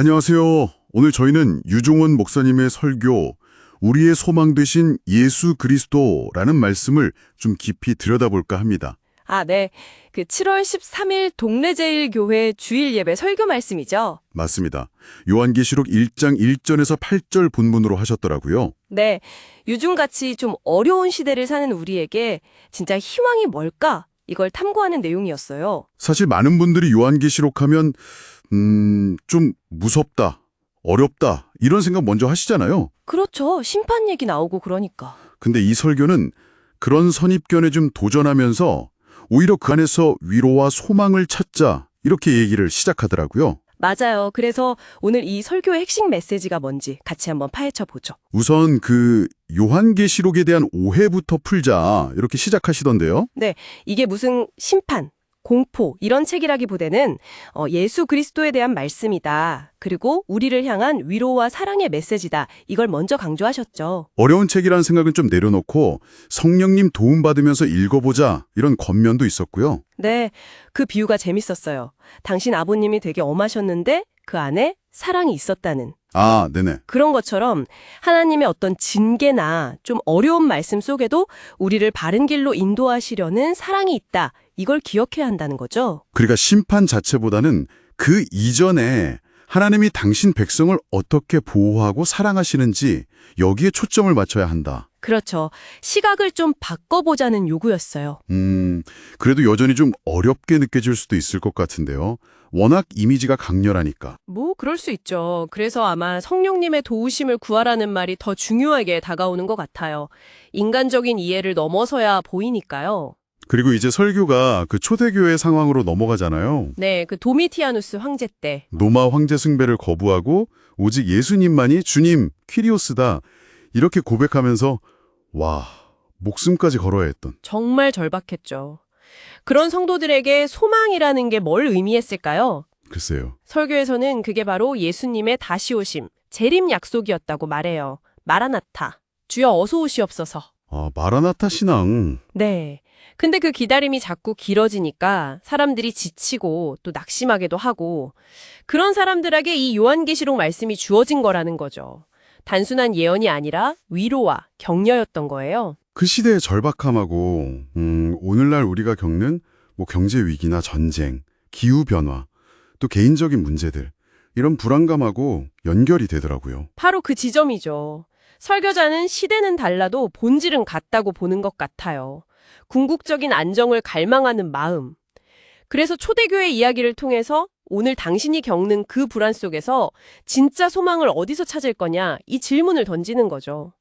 안녕하세요. 오늘 저희는 유종원 목사님의 설교, 우리의 소망 되신 예수 그리스도라는 말씀을 좀 깊이 들여다볼까 합니다. 아, 네. 그 7월 13일 동래제일교회 주일 예배 설교 말씀이죠. 맞습니다. 요한계시록 1장 1절에서 8절 본문으로 하셨더라고요. 네. 요즘같이 좀 어려운 시대를 사는 우리에게 진짜 희망이 뭘까? 이걸 탐구하는 내용이었어요. 사실 많은 분들이 요한계시록 하면 음, 좀 무섭다, 어렵다 이런 생각 먼저 하시잖아요. 그렇죠. 심판 얘기 나오고 그러니까. 근데 이 설교는 그런 선입견에 좀 도전하면서 오히려 그 안에서 위로와 소망을 찾자 이렇게 얘기를 시작하더라고요. 맞아요. 그래서 오늘 이 설교의 핵심 메시지가 뭔지 같이 한번 파헤쳐 보죠. 우선 그 요한계시록에 대한 오해부터 풀자 이렇게 시작하시던데요. 이게 무슨 심판, 공포 이런 책이라기보다는 어, 예수 그리스도에 대한 말씀이다. 그리고 우리를 향한 위로와 사랑의 메시지다. 이걸 먼저 강조하셨죠. 어려운 책이라는 생각은 좀 내려놓고 성령님 도움받으면서 읽어보자 이런 겉면도 있었고요. 네, 그 비유가 재밌었어요. 당신 아버님이 되게 엄하셨는데 그 안에 사랑이 있었다는. 아, 네네. 그런 것처럼 하나님의 어떤 징계나 좀 어려운 말씀 속에도 우리를 바른 길로 인도하시려는 사랑이 있다. 이걸 기억해야 한다는 거죠. 그러니까 심판 자체보다는 그 이전에 하나님이 당신 백성을 어떻게 보호하고 사랑하시는지 여기에 초점을 맞춰야 한다. 그렇죠. 시각을 좀 바꿔보자는 요구였어요. 음, 그래도 여전히 좀 어렵게 느껴질 수도 있을 것 같은데요. 워낙 이미지가 강렬하니까. 뭐 그럴 수 있죠. 그래서 아마 성령님의 도우심을 구하라는 말이 더 중요하게 다가오는 것 같아요. 인간적인 이해를 넘어서야 보이니까요. 그리고 이제 설교가 그 초대교회 상황으로 넘어가잖아요. 네, 그 도미티아누스 황제 때. 노마 황제 숭배를 거부하고 오직 예수님만이 주님, 퀴리오스다. 이렇게 고백하면서 와, 목숨까지 걸어야 했던. 정말 절박했죠. 그런 성도들에게 소망이라는 게 뭘 의미했을까요? 글쎄요. 설교에서는 그게 바로 예수님의 다시 오심, 재림 약속이었다고 말해요. 마라나타. 주여 어서 오시옵소서. 아, 마라나타 신앙. 네. 근데 그 기다림이 자꾸 길어지니까 사람들이 지치고 또 낙심하기도 하고 그런 사람들에게 이 요한계시록 말씀이 주어진 거라는 거죠. 단순한 예언이 아니라 위로와 격려였던 거예요. 그 시대의 절박함하고 음, 오늘날 우리가 겪는 뭐 경제 위기나 전쟁, 기후 변화, 또 개인적인 문제들 이런 불안감하고 연결이 되더라고요. 바로 그 지점이죠. 설교자는 시대는 달라도 본질은 같다고 보는 것 같아요. 궁극적인 안정을 갈망하는 마음. 그래서 초대교회 이야기를 통해서 오늘 당신이 겪는 그 불안 속에서 진짜 소망을 어디서 찾을 거냐 이 질문을 던지는 거죠.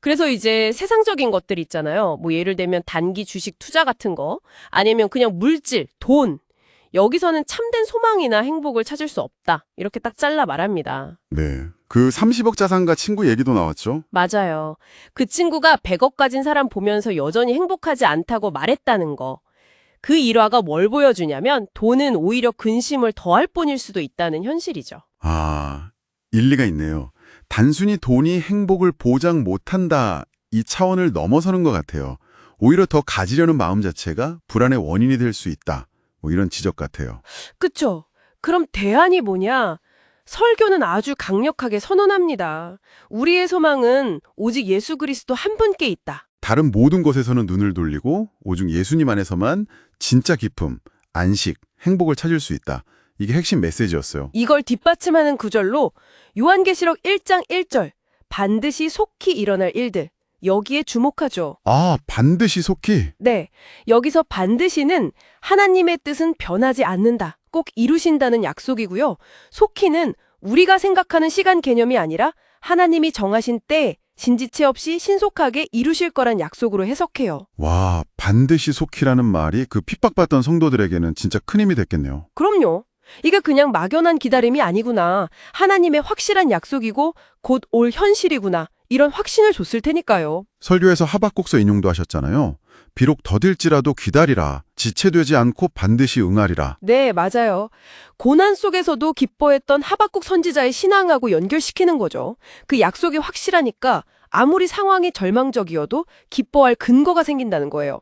그래서 이제 세상적인 것들 있잖아요. 뭐 예를 들면 단기 주식 투자 같은 거 아니면 그냥 물질, 돈. 여기서는 참된 소망이나 행복을 찾을 수 없다. 이렇게 딱 잘라 말합니다. 네. 그 30억 자산가 친구 얘기도 나왔죠. 맞아요. 그 친구가 100억 가진 사람 보면서 여전히 행복하지 않다고 말했다는 거. 그 일화가 뭘 보여주냐면 돈은 오히려 근심을 더할 뿐일 수도 있다는 현실이죠. 아, 일리가 있네요. 단순히 돈이 행복을 보장 못한다 이 차원을 넘어서는 것 같아요. 오히려 더 가지려는 마음 자체가 불안의 원인이 될 수 있다. 뭐 이런 지적 같아요. 그쵸? 그럼 대안이 뭐냐? 설교는 아주 강력하게 선언합니다. 우리의 소망은 오직 예수 그리스도 한 분께 있다. 다른 모든 것에서는 눈을 돌리고 오직 예수님 안에서만 진짜 기쁨, 안식, 행복을 찾을 수 있다. 이게 핵심 메시지였어요. 이걸 뒷받침하는 구절로 요한계시록 1장 1절 반드시 속히 일어날 일들 여기에 주목하죠. 아, 반드시 속히. 네, 여기서 반드시는 하나님의 뜻은 변하지 않는다. 꼭 이루신다는 약속이고요. 속히는 우리가 생각하는 시간 개념이 아니라 하나님이 정하신 때에 진지체 없이 신속하게 이루실 거란 약속으로 해석해요. 와, 반드시 속히라는 말이 그 핍박받던 성도들에게는 진짜 큰 힘이 됐겠네요. 그럼요. 이게 그냥 막연한 기다림이 아니구나. 하나님의 확실한 약속이고 곧 올 현실이구나. 이런 확신을 줬을 테니까요. 설교에서 하박국서 인용도 하셨잖아요. 비록 더딜지라도 기다리라. 지체되지 않고 반드시 응하리라. 네, 맞아요. 고난 속에서도 기뻐했던 하박국 선지자의 신앙하고 연결시키는 거죠. 그 약속이 확실하니까 아무리 상황이 절망적이어도 기뻐할 근거가 생긴다는 거예요.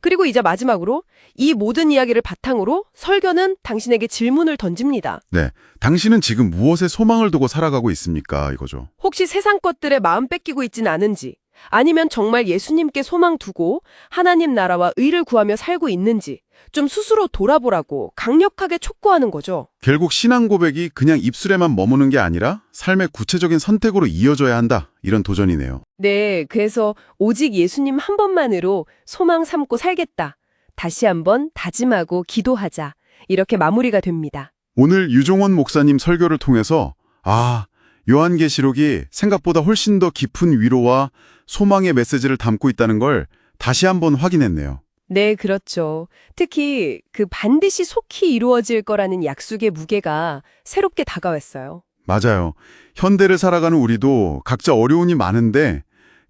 그리고 이제 마지막으로 이 모든 이야기를 바탕으로 설교는 당신에게 질문을 던집니다. 네. 당신은 지금 무엇에 소망을 두고 살아가고 있습니까? 이거죠. 혹시 세상 것들에 마음 뺏기고 있진 않은지, 아니면 정말 예수님께 소망 두고 하나님 나라와 의를 구하며 살고 있는지 좀 스스로 돌아보라고 강력하게 촉구하는 거죠. 결국 신앙 고백이 그냥 입술에만 머무는 게 아니라 삶의 구체적인 선택으로 이어져야 한다. 이런 도전이네요. 네, 그래서 오직 예수님 한 번만으로 소망 삼고 살겠다. 다시 한번 다짐하고 기도하자. 이렇게 마무리가 됩니다. 오늘 유종원 목사님 설교를 통해서 아, 요한계시록이 생각보다 훨씬 더 깊은 위로와 소망의 메시지를 담고 있다는 걸 다시 한번 확인했네요. 네, 그렇죠. 특히 그 반드시 속히 이루어질 거라는 약속의 무게가 새롭게 다가왔어요. 맞아요. 현대를 살아가는 우리도 각자 어려움이 많은데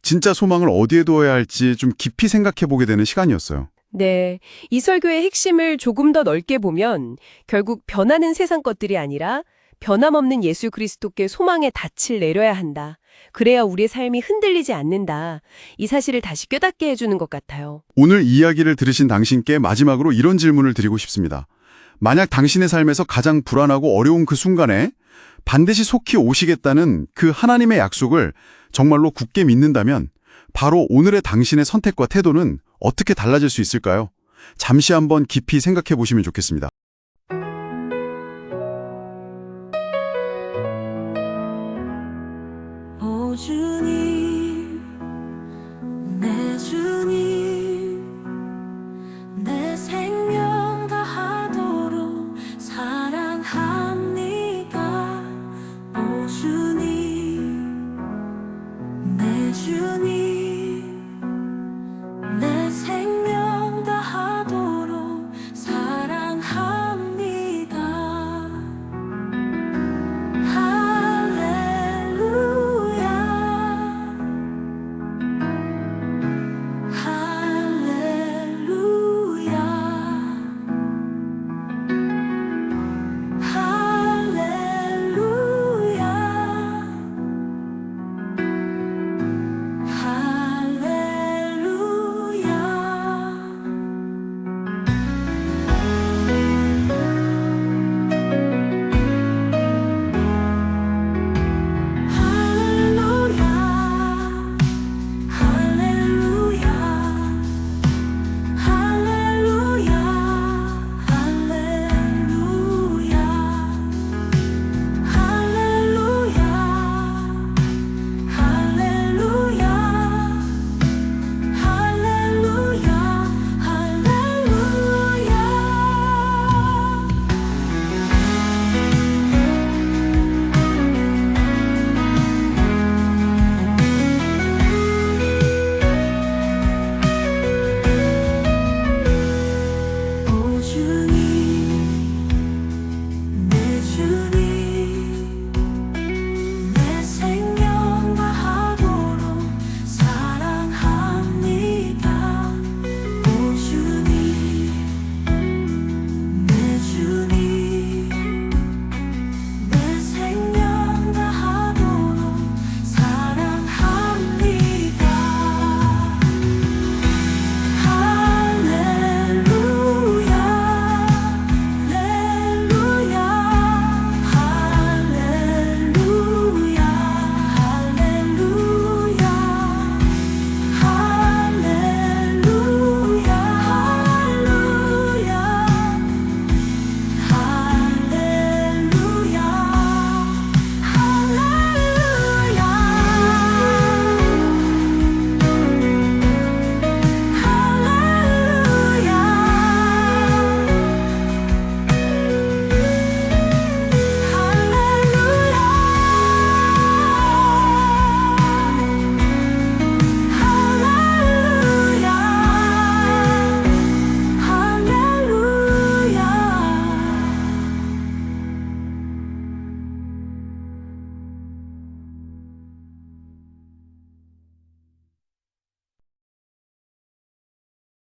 진짜 소망을 어디에 두어야 할지 좀 깊이 생각해 보게 되는 시간이었어요. 네, 이 설교의 핵심을 조금 더 넓게 보면 결국 변하는 세상 것들이 아니라 변함없는 예수 그리스도께 소망의 닻을 내려야 한다. 그래야 우리의 삶이 흔들리지 않는다. 이 사실을 다시 깨닫게 해주는 것 같아요. 오늘 이야기를 들으신 당신께 마지막으로 이런 질문을 드리고 싶습니다. 만약 당신의 삶에서 가장 불안하고 어려운 그 순간에 반드시 속히 오시겠다는 그 하나님의 약속을 정말로 굳게 믿는다면 바로 오늘의 당신의 선택과 태도는 어떻게 달라질 수 있을까요? 잠시 한번 깊이 생각해 보시면 좋겠습니다.